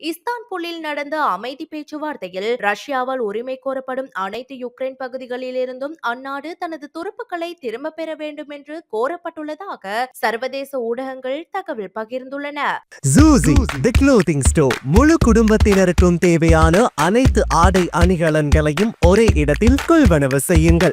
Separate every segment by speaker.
Speaker 1: இஸ்தான்புல்லில் நடந்த அமைதி பேச்சுவார்த்தையில் ரஷ்யாவால் உரிமை கோரப்படும் அனைத்து யுக்ரைன் பகுதிகளிலிருந்தும் அந்நாடு தனது துருப்புக்களை திரும்பப் பெற வேண்டும் என்று கோரப்பட்டுள்ளதாக சர்வதேச ஊடகங்கள் தகவல் பகிர்ந்துள்ளன.
Speaker 2: முழு குடும்பத்தினருக்கும் தேவையான அனைத்து ஆடை அணிகலன்களையும் ஒரே இடத்தில் கொள்வனவு செய்யுங்கள்.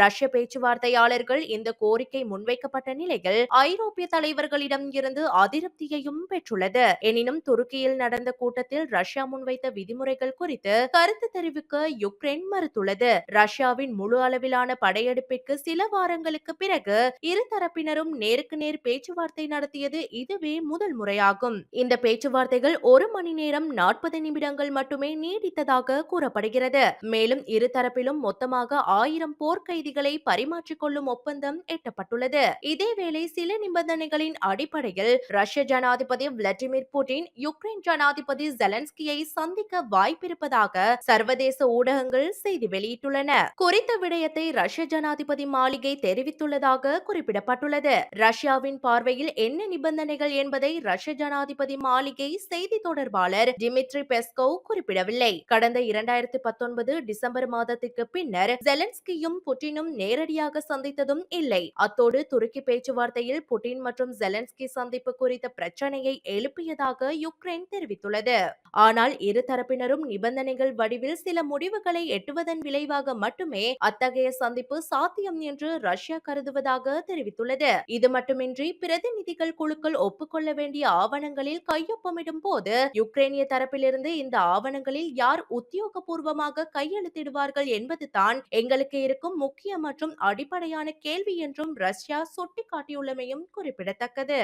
Speaker 1: ரஷ்ய பேச்சுவார்த்தையாளர்கள் இந்த கோரிக்கை முன்வைக்கப்பட்ட நிலையில் ஐரோப்பிய தலைவர்களிடம் இருந்து அதிருப்தியையும் பெற்றுள்ளது. எனினும் துருக்கியில் நடந்த கூட்டத்தில் ரஷ்யா முன்வைத்த விதிமுறைகள் குறித்து கருத்து தெரிவிக்க யுக்ரைன் மறுத்துள்ளது. ரஷ்யாவின் முழு அளவிலான படையெடுப்பிற்கு சில வாரங்களுக்கு பிறகு இரு தரப்பினரும் நேருக்கு நேர் பேச்சுவார்த்தை நடத்தியது இதுவே முதல் முறையாகும். இந்த பேச்சுவார்த்தைகள் ஒரு மணி நேரம் நாற்பது நிமிடங்கள் மட்டுமே நீடித்ததாக கூறப்படுகிறது. மேலும் இரு தரப்பிலும் மொத்தமாக ஆயிரம் போர்க்கை செய்திகளை பரிமாற்றிக் கொள்ளும் ஒப்பந்தம் எட்டப்பட்டுள்ளது. இதேவேளை சில நிபந்தனைகளின் அடிப்படையில் ரஷ்ய ஜனாதிபதி விளாடிமிர் புட்டின் யுக்ரைன் ஜனாதிபதி ஜெலன்ஸ்கியை சந்திக்க வாய்ப்பிருப்பதாக சர்வதேச ஊடகங்கள் செய்தி வெளியிட்டுள்ளன. குறித்த விடயத்தை ரஷ்ய ஜனாதிபதி மாளிகை தெரிவித்துள்ளதாக குறிப்பிடப்பட்டுள்ளது. ரஷ்யாவின் பார்வையில் என்ன நிபந்தனைகள் என்பதை ரஷ்ய ஜனாதிபதி மாளிகை செய்தி தொடர்பாளர் டிமிட்ரி பெஸ்கோவ் குறிப்பிடவில்லை. கடந்த இரண்டாயிரத்தி பத்தொன்பது டிசம்பர் மாதத்திற்கு பின்னர் ஜெலன்ஸ்கியும் புட்டின் புட்டினும் நேரடியாக சந்தித்ததும் இல்லை. அத்தோடு துருக்கி பேச்சுவார்த்தையில் புட்டின் மற்றும் ஜெலன்ஸ்கி சந்திப்பு குறித்த பிரச்சனையை எழுப்பியதாக யுக்ரைன் தெரிவித்துள்ளது. ஆனால் இரு தரப்பினரும் நிபந்தனைகள் வடிவில் சில முடிவுகளை எட்டுவதன் விளைவாக மட்டுமே அத்தகைய சந்திப்பு சாத்தியம் என்று ரஷ்யா கருதுவதாக தெரிவித்துள்ளது. இது மட்டுமின்றி பிரதிநிதிகள் குழுக்கள் ஒப்புக்கொள்ள வேண்டிய ஆவணங்களில் கையொப்பமிடும் போது யுக்ரைனிய தரப்பிலிருந்து இந்த ஆவணங்களில் யார் உத்தியோகபூர்வமாக கையெழுத்திடுவார்கள் என்பதுதான் எங்களுக்கு இருக்கும் முக்கிய முக்கிய மற்றும் அடிப்படையான கேள்வி என்றும் ரஷ்யா சுட்டிக்காட்டியுள்ளமையும் குறிப்பிடத்தக்கது.